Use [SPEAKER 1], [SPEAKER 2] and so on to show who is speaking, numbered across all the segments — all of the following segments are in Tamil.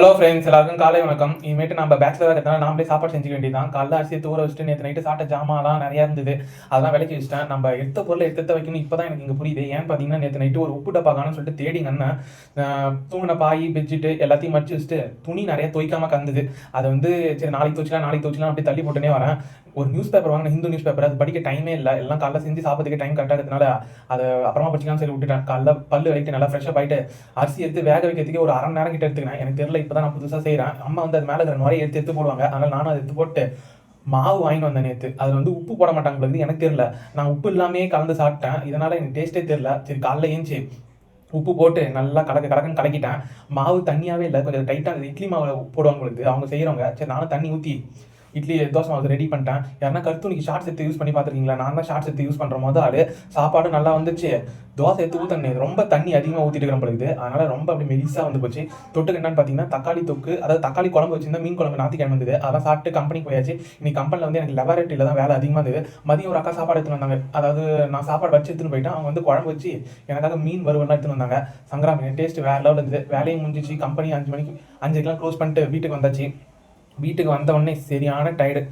[SPEAKER 1] ஹலோ ஃப்ரெண்ட்ஸ் எல்லாருக்கும் காலை வணக்கம். இனிமேட்டு நம்ம பேச்சுலராக இருக்கிறதுனால நாமளே சாப்பாடு செஞ்சுக்க வேண்டியதான் காலைல அரிசியை தூர வச்சுட்டு நேற்று நைட்டு சாப்பிட்ட ஜாமான்லாம் நிறையா இருந்தது. அதெல்லாம் விலைக்கு வச்சுட்டேன். நம்ம எடுத்த பொருளை எடுத்து வைக்கணும். இப்போ தான் எனக்கு இங்கே புரியுது. ஏன்னு பார்த்தீங்கன்னா நேற்று நைட்டு ஒரு உப்பு டப்பா சொல்லிட்டு தேடி அண்ணன் தூங்கின பாய் பெட்ஷீட்டு எல்லாத்தையும் மடிச்சு வச்சுட்டு துணி நிறைய துவைக்காம கந்தது. அதை வந்து சரி நாளைக்கு துவச்சிக்கலாம் நாளைக்கு துவச்சிக்கலாம் அப்படி தள்ளி போட்டுனே வரேன். ஒரு நியூஸ் பேப்பர் வாங்கின ஹிந்து நியூஸ் பேப்பர் அது படிக்க டைமே இல்லை. எல்லாம் காலைல செஞ்சு சாப்பிட்றதுக்கு டைம் கரெக்டாக இருக்கிறதுனால அதை அப்புறமா படிச்சிக்கலாம் சரி விட்டுட்டேன். காலைல பல்லு வைக்கிட்டு நல்லா ஃப்ரெஷ்ஷாக ஆகிட்டு அரிசி எடுத்து வேக வைக்கிறதுக்கே ஒரு அரை மணி நேரம் கிட்ட எடுத்துக்கினேன் எனக்கு தெரியல இப்போ தான் நான் புதுசாக செய்கிறேன் அம்மா வந்து அது மேலே இருக்கிற நுரையை எடுத்து எடுத்து போடுவாங்க. அதனால் நானும் அதை எடுத்து போட்டு மாவு வாங்கிட்டு வந்தேன் நேற்று அதில் வந்து உப்பு போட மாட்டாங்க எனக்கு தெரியல. நான் உப்பு இல்லாமே கலந்து சாப்பிட்டேன். இதனால் எனக்கு டேஸ்ட்டே தெரில சரி காலைல ஏஞ்சி உப்பு போட்டு நல்லா கலக்க கலக்கன்னு கலக்கிட்டேன். மாவு தண்ணியாகவே இல்லை. கொஞ்சம் டைட்டாக இட்லி மாவு போடுவாங்க அவங்க செய்கிறவங்க சரி நானும் தண்ணி ஊற்றி இட்லி தோசை மாவு ரெடி பண்ணிட்டேன். யாருன்னா கருத்துணிக்கு ஷார்ட்ஸ் எடுத்து யூஸ் பண்ணி பார்த்துருக்கீங்களா? நான் தான் ஷார்ட்ஸ் எடுத்து யூஸ் பண்ணுற போது அது சாப்பாடு நல்லா வந்துச்சு தோசை எடுத்து ஊற்றணும் ரொம்ப தண்ணி அதிகமாக ஊற்றிட்டு இருக்கிற பொழுது அதனால் ரொம்ப அப்படி மெலிசாக வந்து போச்சு. தொட்டுக்கு என்னன்னு பார்த்தீங்கன்னா தக்காளி தொக்கு அதாவது தக்காளி குழம்பு வச்சிருந்தா மீன் குழம்பு நாத்திக்கிழமை வந்தது. அதெல்லாம் சாப்பிட்டு கம்பெனிக்கு போயாச்சு. இன்னைக்கு கம்பெனியில் வந்து எனக்கு லெபரேட்டரியில் தான் வேலை அதிகமாக இருந்தது. மதியம் ஒரு அக்கா சாப்பாடு எடுத்துன்னு வந்தாங்க. அதாவது நான் சாப்பாடு வச்சு எடுத்துன்னு போயிட்டேன். அவங்க வந்து குழம்பு வச்சு எனக்காக மீன் வருவெல்லாம் எடுத்துன்னு வந்தாங்க. சங்கரா மீன் டேஸ்ட் வேற லெவலில் இருந்தது. வேலையும் முடிஞ்சிச்சு. கம்பெனி அஞ்சு மணிக்கு அஞ்சுக்கெலாம் க்ளோஸ் பண்ணிட்டு வீட்டுக்கு வந்தாச்சு. வீட்டுக்கு வந்த உடனே சரியான டயர்டு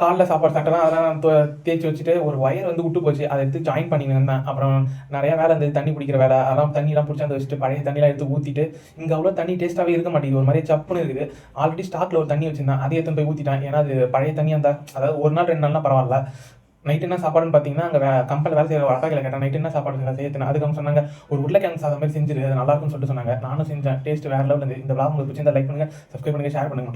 [SPEAKER 1] காலைல சாப்பாடு சாப்பிட்டேன் அதெல்லாம் நான் தேய்ச்சி வச்சுட்டு ஒரு ஒயர் வந்து விட்டு போச்சு. அதை எடுத்து ஜாயின் பண்ணிட்டு இருந்தேன். அப்புறம் நிறையா வேலை இருந்தது தண்ணி பிடிக்கிற வேலை அதெல்லாம் தண்ணிலாம் பிடிச்சி அந்த வச்சுட்டு பழைய தண்ணியெலாம் எடுத்து ஊற்றிட்டு இங்கே அவ்வளோ தண்ணி டேஸ்ட்டாகவே இருக்க மாட்டேங்குது. ஒரு மாதிரி சப்புன்னு இருக்குது. ஆல்ரெடி ஸ்டாக்ல ஒரு தண்ணி வச்சிருந்தேன். அதை எடுத்து போய் ஊற்றிட்டேன் ஏன்னா அது பழைய தண்ணியாக இருந்தால் அதாவது ஒரு நாள் ரெண்டு நாள்லாம் பரவாயில்ல. நைட் என்ன சாப்பாடுன்னு பார்த்தீங்கன்னா அங்கே கம்பெனி வேலை செய்கிற அக்காக்கில் கேட்டேன். நைட் என்ன சாப்பாடு செய்ய செய்யணும் அதுக்கு சொன்னாங்க ஒரு உருளைக்கிழங்கு சாதம் மாதிரி செஞ்சிரு. அது நல்லா இருக்கும்னு சொல்லிட்டு சொன்னாங்க. நானும் செஞ்சேன். டேஸ்ட் வேற லெவலில் இந்த vlog உங்களுக்கு பிடிச்சிருந்தா லைக் பண்ணுங்க சப்ஸ்கிரைப் பண்ணுங்க ஷேர் பண்ணுங்க